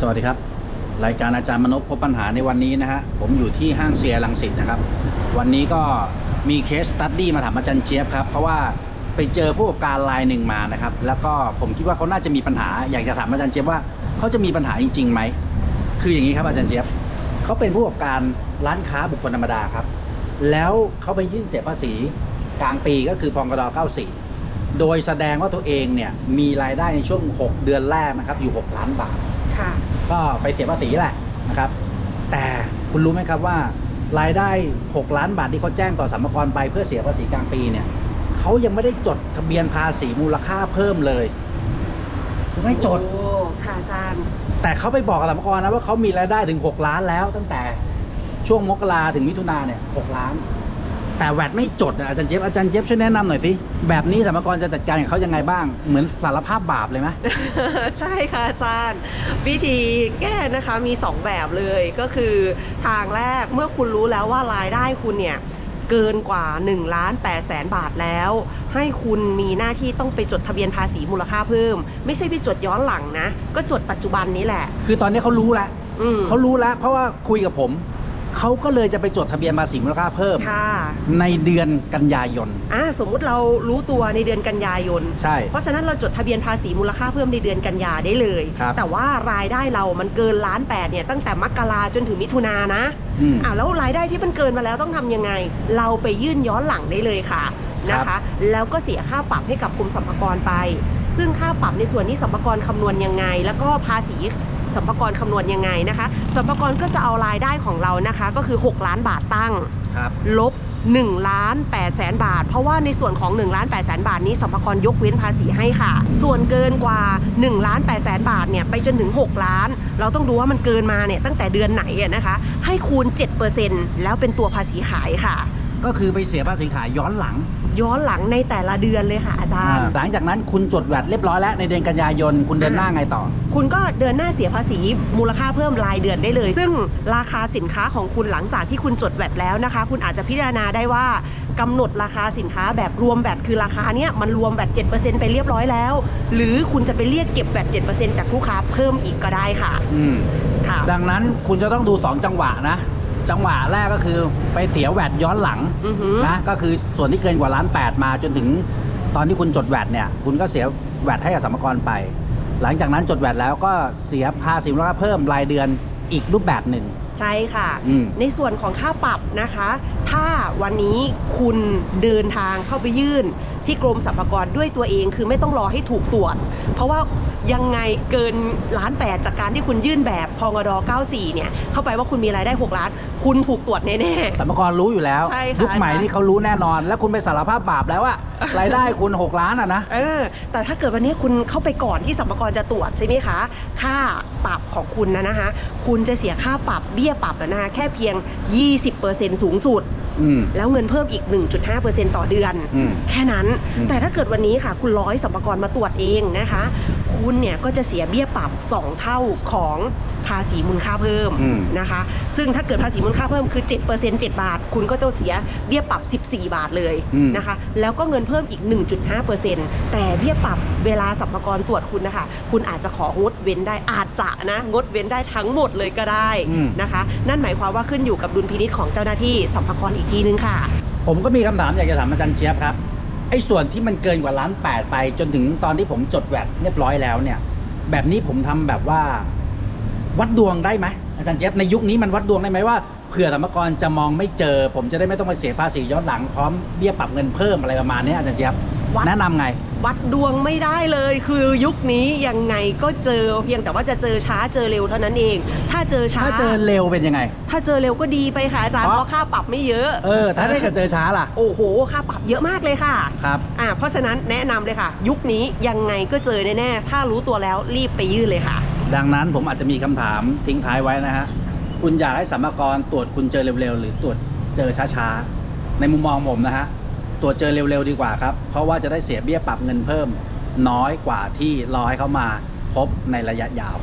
สวัสดีครับ รายการอาจารย์มนพพบปัญหาในวันนี้นะฮะผมอยู่ที่ห้างเซียรังสิตนะครับ วันนี้ก็มีเคสตัดดี้มาถามอาจารย์เจี๊ยบครับ เพราะว่าไปเจอผู้ประกอบการรายหนึ่งมานะครับ แล้วก็ผมคิดว่าเขาน่าจะมีปัญหา อยากจะถามอาจารย์เจี๊ยบว่าเขาจะมีปัญหาจริงๆไหมคืออย่างนี้ครับอาจารย์เจี๊ยบเขาเป็นผู้ประกอบการร้านค้าบุคคลธรรมดาครับ แล้วเขาไปยื่นเสียภาษีกลางปีก็คือพกด94 โดยแสดงว่าตัวเองเนี่ยมีรายได้ในช่วง 6 เดือนแรกนะครับอยู่ 6 ล้านบาทค่ะ ก็ไปเสียภาษีแหละนะครับ แต่คุณรู้ไหมครับว่ารายได้ 6 ล้านบาทที่เขาแจ้งต่อสรรพากรไปเพื่อเสียภาษีกลางปีเนี่ยเขายังไม่ได้จดทะเบียนภาษีมูลค่าเพิ่มเลยยังไม่จดโอ้ค่ะอาจารย์แต่เขาไปบอกกับสรรพากรนะว่าเขามีรายได้ถึง 6 ล้านแล้วตั้งแต่ช่วงมกราถึงมิถุนาเนี่ย 6 ล้าน แต่แวดไม่จดอะอาจารย์เจฟอาจารย์เจฟช่วยแนะนำหน่อยสิแบบนี้สรรพากรจะจัดการกับเขายังไงบ้าง เหมือนสารภาพบาปเลยไหม ใช่ค่ะอาจารย์ วิธีแก้นะคะมี 2 แบบเลยก็คือทางแรกเมื่อคุณรู้แล้วว่ารายได้คุณเนี่ยเกินกว่า1ล้าน8แสนบาทแล้ว ให้คุณมีหน้าที่ต้องไปจดทะเบียนภาษีมูลค่าเพิ่ม ไม่ใช่ไปจดย้อนหลังนะ ก็จดปัจจุบันนี้แหละ คือตอนนี้เขารู้แล้วอืม เขารู้แล้วเพราะว่าคุยกับผม เขาก็เลยจะไปจดทะเบียนภาษีมูลค่าเพิ่ม ค่ะในเดือนกันยายน อ่าสมมุติเรารู้ตัวในเดือนกันยายน ใช่ เพราะฉะนั้นเราจดทะเบียนภาษีมูลค่าเพิ่มในเดือนกันยาได้เลย ครับแต่ว่ารายได้เรามันเกินล้านแปดเนี่ยตั้งแต่มกราจนถึงมิถุนายนนะอืมอ่าแล้วรายได้ที่มันเกินมาแล้วต้องทำยังไง เราไปยื่นย้อนหลังได้เลยค่ะนะครัคะ บ แล้วก็เสียค่าปรับให้กับกรมสรรพากรไป ซึ่งค่าปรับในส่วนนี้สรรพากรคำนวณยังไง แล้วก็ภาษี สรรพากรคำนวณยังไงนะคะสรรพากรก็จะเอารายได้ของเรานะคะ ก็คือ 6 ล้านบาทตั้ง ครับลบ1ล้าน8แสนบาท เพราะว่าในส่วนของ1ล้าน8แสนบาทนี้สัมภาระยกเว้นภาษีให้ค่ะ ส่วนเกินกว่า1ล้าน8แสนบาทเนี่ยไปจนถึง 6 ล้าน เราต้องดูว่ามันเกินมาเนี่ยตั้งแต่เดือนไหนอะนะคะ ให้คูณ 7%แล้วเป็นตัวภาษีขายค่ะ ก็คือไปเสียภาษีขายย้อนหลัง ย้อนหลังในแต่ละเดือนเลยค่ะอาจารย์ หลังจากนั้นคุณจดแวดเรียบร้อยแล้วในเดือนกันยายนคุณเดินหน้าไงต่อ คุณก็เดินหน้าเสียภาษีมูลค่าเพิ่มรายเดือนได้เลย ซึ่งราคาสินค้าของคุณหลังจากที่คุณจดแวดแล้วนะคะ คุณอาจจะพิจารณาได้ว่ากำหนดราคาสินค้าแบบรวมแวดคือราคาเนี้ยมันรวมแวด7%ไปเรียบร้อยแล้ว หรือคุณจะไปเรียกเก็บแวด7%จากลูกค้าเพิ่มอีกก็ได้ค่ะอืมค่ะ ดังนั้นคุณจะต้องดู 2 จังหวะนะ จังหวะแรกก็คือไปเสียแวดย้อนหลังอือหือ นะก็คือส่วนที่เกินกว่าล้านแปดมาจนถึงตอนที่คุณจดแวดเนี่ยคุณก็เสียแวดให้กับสรรพากรไป หลังจากนั้นจดแวดแล้วก็เสียภาษีมูลค่าเพิ่มรายเดือนอีกรูปแบบหนึ่งใช่ค่ะ อืม ในส่วนของค่าปรับนะคะ ถ้าวันนี้คุณเดินทางเข้าไปยื่นที่กรมสรรพากรด้วยตัวเอง คือไม่ต้องรอให้ถูกตรวจ เพราะว่า ยังไงเกินล้านแปดจากการที่คุณยื่นแบบพงด94 เนี่ย เข้าไปว่าคุณมีรายได้ 6 ล้าน คุณถูกตรวจแน่สรรพากรรู้อยู่แล้วใช่ค่ะยุคใหม่นี่เขารู้แน่นอน แล้วคุณไปสารภาพบาปแล้วว่ารายได้คุณ 6 ล้านอะนะๆเออแต่ถ้าเกิดวันนี้คุณเข้าไปก่อนที่สรรพากรจะตรวจใช่ไหมคะ ค่าปรับของคุณนะนะคะ คุณจะเสียค่าปรับเบี้ยปรับอะนะคะแค่เพียง 20%สูงสุดอืมแล้วเงินเพิ่มอีก 1.5%ต่อเดือนอืมแค่นั้นอืมแต่ถ้าเกิดวันนี้ค่ะ คุณร้อยสัมภากรมาตรวจเองนะคะ คุณเนี่ยก็จะเสียเบี้ยปรับ 2 เท่าของภาษีมูลค่าเพิ่มอืม นะคะ ซึ่งถ้าเกิดภาษีมูลค่าเพิ่มคือ 7% 7 บาท คุณก็จะเสียเบี้ยปรับ 14 บาทเลยอืม นะคะ แล้วก็เงินเพิ่มอีก 1.5%แต่เบี้ยปรับเวลาสัมภากรตรวจคุณนะคะ คุณอาจจะของดเว้นได้อาจจะนะ งดเว้นได้ทั้งหมดเลยก็ได้อืม นะคะ นั่นหมายความว่าขึ้นอยู่กับดุลพินิจของเจ้าหน้าที่สัมภากรอีกทีนึงค่ะ ผมก็มีคำถามอยากจะถามอาจารย์เจี๊ยบครับ ไอ้ส่วนที่มันเกินกว่าล้านแปดไป จนถึงตอนที่ผมจดแวดเรียบร้อยแล้วเนี่ย แบบนี้ผมทำแบบว่า วัดดวงได้ไหมอาจารย์เจี๊ยบในยุคนี้มันวัดดวงได้ไหมว่าเผื่อสมรกรจะมองไม่เจอ ผมจะได้ไม่ต้องไปเสียภาษีย้อนหลังพร้อมเบี้ยปรับเงินเพิ่มอะไรประมาณนี้อาจารย์เจี๊ยบ วัดแนะนำไง วัดดวงไม่ได้เลย คือยุคนี้ยังไงก็เจอเพียงแต่ว่าจะเจอช้าเจอเร็วเท่านั้นเอง ถ้าเจอช้าถ้าเจอเร็วเป็นยังไง ถ้าเจอเร็วก็ดีไปค่ะอาจารย์เพเพราะ ราะค่าปรับไม่เยอะเออ ถ้าได้จะเจอช้าล่ะ โอ้โหค่าปรับเยอะมากเลยค่ะครับ อ่าเพราะฉะนั้นแนะนำเลยค่ะ ยุคนี้ยังไงก็เจอแน่ๆถ้ารู้ตัวแล้วรีบไปยื่นเลยค่ะ ดังนั้นผมอาจจะมีคำถามทิ้งท้ายไว้นะฮะ คุณอยากให้สัมภากรตรวจคุณเจอเร็วๆ หรือตรวจเจอช้าๆ ในมุมมองผมนะฮะ ตรวจเจอเร็วๆดีกว่าครับ เพราะว่าจะได้เสียเบี้ยปรับเงินเพิ่มน้อยกว่าที่รอให้เขามาพบในระยะยาว